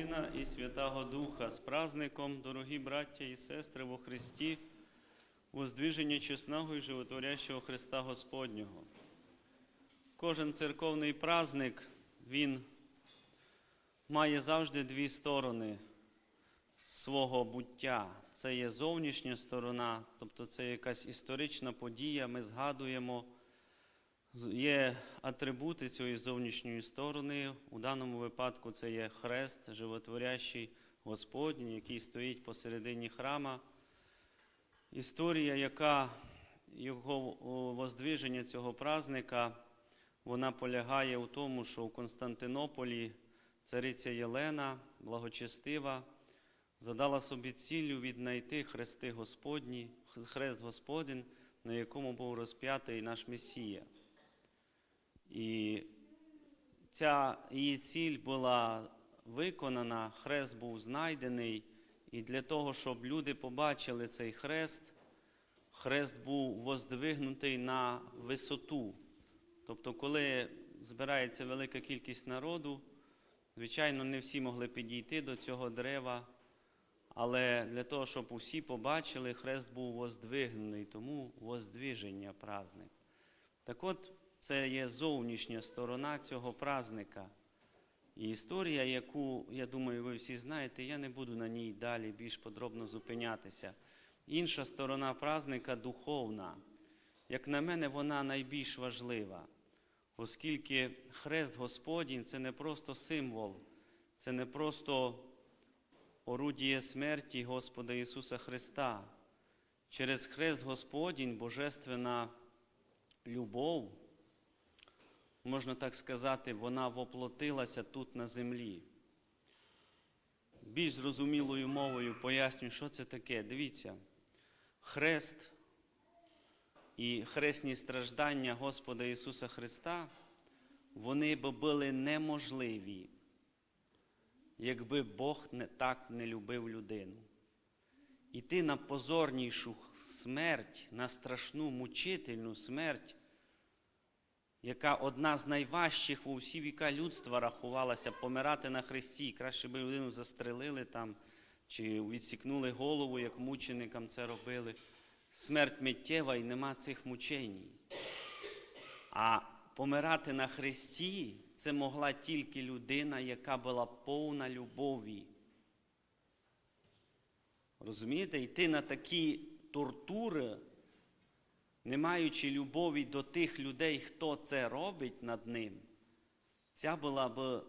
Сина і Святого Духа з праздником, дорогі браття і сестри во Христі, воздвиження чесного і животворящого Христа Господнього. Кожен церковний праздник, він має завжди дві сторони свого буття. Це є зовнішня сторона, тобто це якась історична подія, ми згадуємо. Є атрибути цієї зовнішньої сторони. У даному випадку це є хрест, животворящий Господній, який стоїть посередині храма. Історія, яка його воздвиження цього празника, вона полягає у тому, що у Константинополі цариця Єлена, благочестива, задала собі ціллю віднайти хрести Господні, хрест Господень, на якому був розп'ятий наш Месія. І ця її ціль була виконана, хрест був знайдений, і для того, щоб люди побачили цей хрест, хрест був воздвигнутий на висоту. Тобто, коли збирається велика кількість народу, звичайно, не всі могли підійти до цього дерева, але для того, щоб усі побачили, хрест був воздвигнений, тому воздвиження праздник. Так от, це є зовнішня сторона цього празника. І історія, яку, я думаю, ви всі знаєте, я не буду на ній далі більш подробно зупинятися. Інша сторона празника духовна. Як на мене, вона найбільш важлива, оскільки хрест Господній це не просто символ, це не просто орудіє смерті Господа Ісуса Христа. Через хрест Господній божественна любов, можна так сказати, вона воплотилася тут на землі. Більш зрозумілою мовою поясню, що це таке. Дивіться, хрест і хресні страждання Господа Ісуса Христа, вони б були неможливі, якби Бог не так не любив людину. Іти на позорнішу смерть, на страшну мучительну смерть, яка одна з найважчих у всі віка людства рахувалася помирати на хресті. Краще би людину застрелили там чи відсікнули голову, як мученикам це робили. Смерть миттєва і нема цих мучень. А помирати на хресті це могла тільки людина, яка була повна любові. Розумієте, йти на такі тортури, не маючи любові до тих людей, хто це робить над ним, ця була б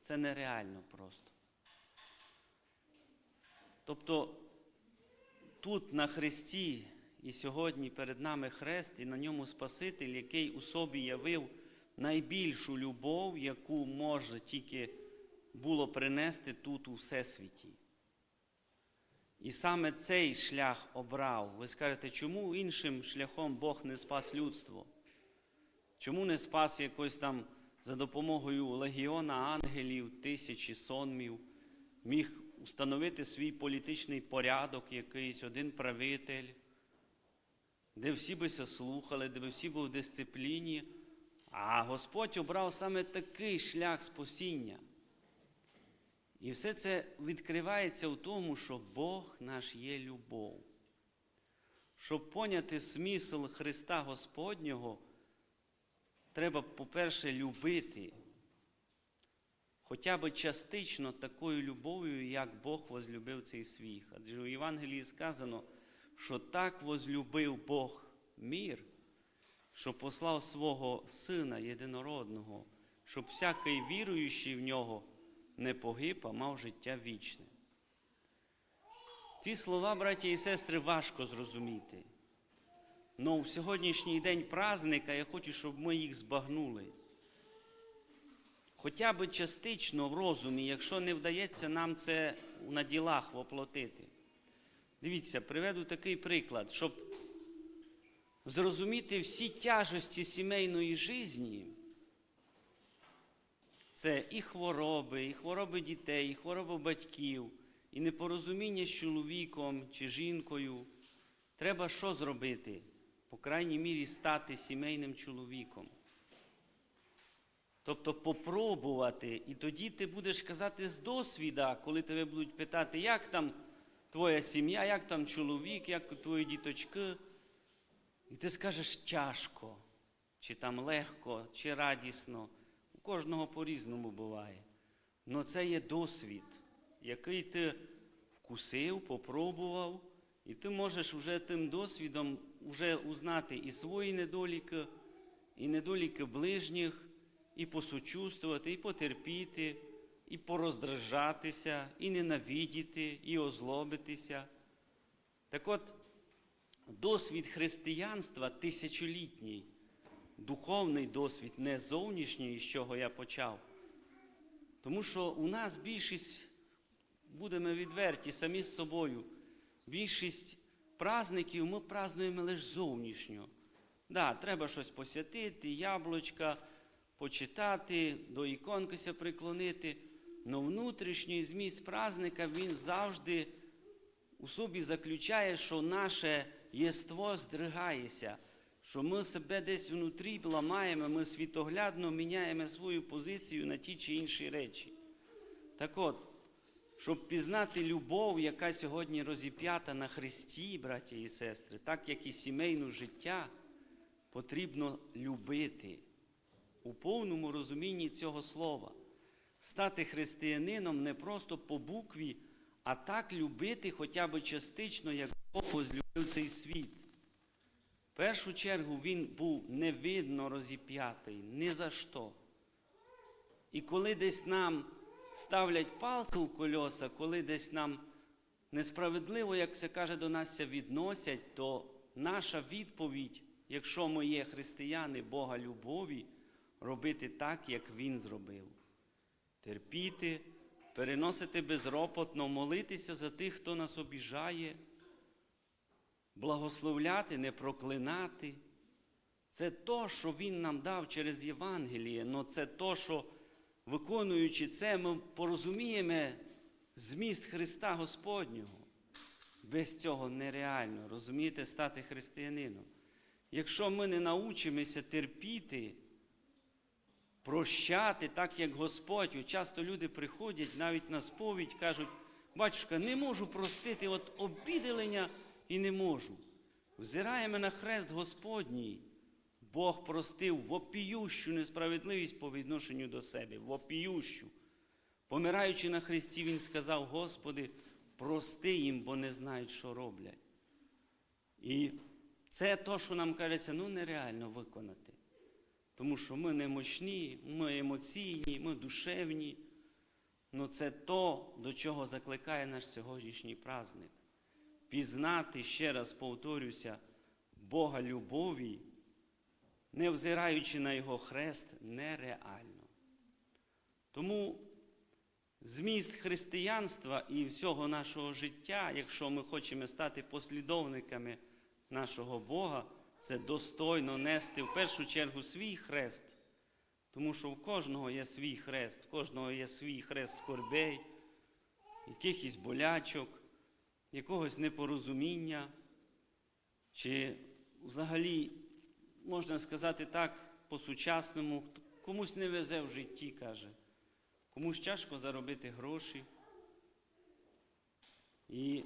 це нереально просто. Тобто тут на Христі і сьогодні перед нами хрест, і на ньому Спаситель, який у собі явив найбільшу любов, яку може тільки було принести тут у всесвіті. І саме цей шлях обрав. Ви скажете, чому іншим шляхом Бог не спас людство? Чому не спас якось там за допомогою легіона ангелів, тисячі сонмів, міг установити свій політичний порядок, якийсь один правитель, де всі бися слухали, де би всі були в дисципліні, а Господь обрав саме такий шлях спасіння. І все це відкривається в тому, що Бог наш є любов. Щоб поняти смисл Христа Господнього, треба, по-перше, любити хоча б частично такою любов'ю, як Бог возлюбив цей світ. Адже у Євангелії сказано, що так возлюбив Бог мір, що послав свого Сина єдинородного, щоб всякий віруючий в нього не погиб, а мав життя вічне. Ці слова, браті і сестри, важко зрозуміти. Но в сьогоднішній день праздника я хочу, щоб ми їх збагнули. Хоча б частично в розумі, якщо не вдається нам це на ділах воплотити. Дивіться, приведу такий приклад, щоб зрозуміти всі тяжості сімейної житті, це і хвороби, і хвороби дітей, і хвороби батьків, і непорозуміння з чоловіком чи жінкою. Треба що зробити? По крайній мірі стати сімейним чоловіком. Тобто попробувати, і тоді ти будеш казати з досвіда, коли тебе будуть питати, як там твоя сім'я, як там чоловік, як твої діточки. І ти скажеш тяжко, чи там легко, чи радісно. Кожного по-різному буває. Но це є досвід, який ти вкусив, попробував, і ти можеш уже тим досвідом вже узнати і свої недоліки, і недоліки ближніх, і посочувствувати, і потерпіти, і пороздражатися, і ненавидіти, і озлобитися. Так от, досвід християнства тисячолітній, духовний досвід, не зовнішній, з чого я почав. Тому що у нас більшість, будемо відверті самі з собою, більшість праздників ми празднуємо лише зовнішньо. Да, треба щось посвятити, яблучка, почитати, до іконкися приклонити. Но внутрішній зміст праздника він завжди у собі заключає, що наше єство здригається, що ми себе десь внутрі ламаємо, ми світоглядно міняємо свою позицію на ті чи інші речі. Так от, щоб пізнати любов, яка сьогодні розіп'ята на Христі, браті і сестри, так як і сімейне життя, потрібно любити у повному розумінні цього слова. Стати християнином не просто по букві, а так любити хоча б частично, як Бог возлюбив цей світ. В першу чергу він був невидно розіп'ятий ні за що. І коли десь нам ставлять палки у кольоса, коли десь нам несправедливо, як це каже, до нас відносять, то наша відповідь, якщо ми є християни Бога любові, робити так, як Він зробив. Терпіти, переносити безропотно, молитися за тих, хто нас обіжає, благословляти, не проклинати. Це то, що Він нам дав через Євангеліє, але це то, що, виконуючи це, ми порозуміємо зміст Христа Господнього. Без цього нереально, розумієте, стати християнином. Якщо ми не научимося терпіти, прощати, так як Господь, часто люди приходять навіть на сповідь, кажуть, батюшка, не можу простити, от обідалення і не можу. Взираємо на хрест Господній. Бог простив вопіющу несправедливість по відношенню до себе, вопіющу. Помираючи на хресті, Він сказав, Господи, прости їм, бо не знають, що роблять. І це то, що нам кажеться, ну нереально виконати. Тому що ми немощні, ми емоційні, ми душевні. Ну це то, до чого закликає наш сьогоднішній праздник. Пізнати, ще раз повторюся, Бога любові, не взираючи на Його хрест, нереально. Тому зміст християнства і всього нашого життя, якщо ми хочемо стати послідовниками нашого Бога, це достойно нести в першу чергу свій хрест, тому що в кожного є свій хрест, в кожного є свій хрест скорбей, якихось болячок, якогось непорозуміння, чи взагалі, можна сказати так, по-сучасному, комусь не везе в житті, каже, комусь тяжко заробити гроші. І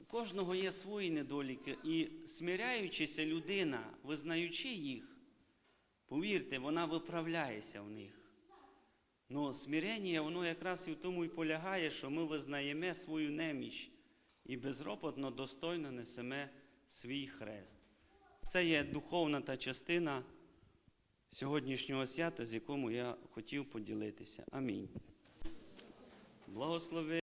у кожного є свої недоліки, і смиряючися людина, визнаючи їх, повірте, вона виправляється в них. Ну, смирення, воно якраз і в тому і полягає, що ми визнаємо свою неміч і безропотно достойно несеме свій хрест. Це є духовна та частина сьогоднішнього свята, з якому я хотів поділитися. Амінь. Благослови.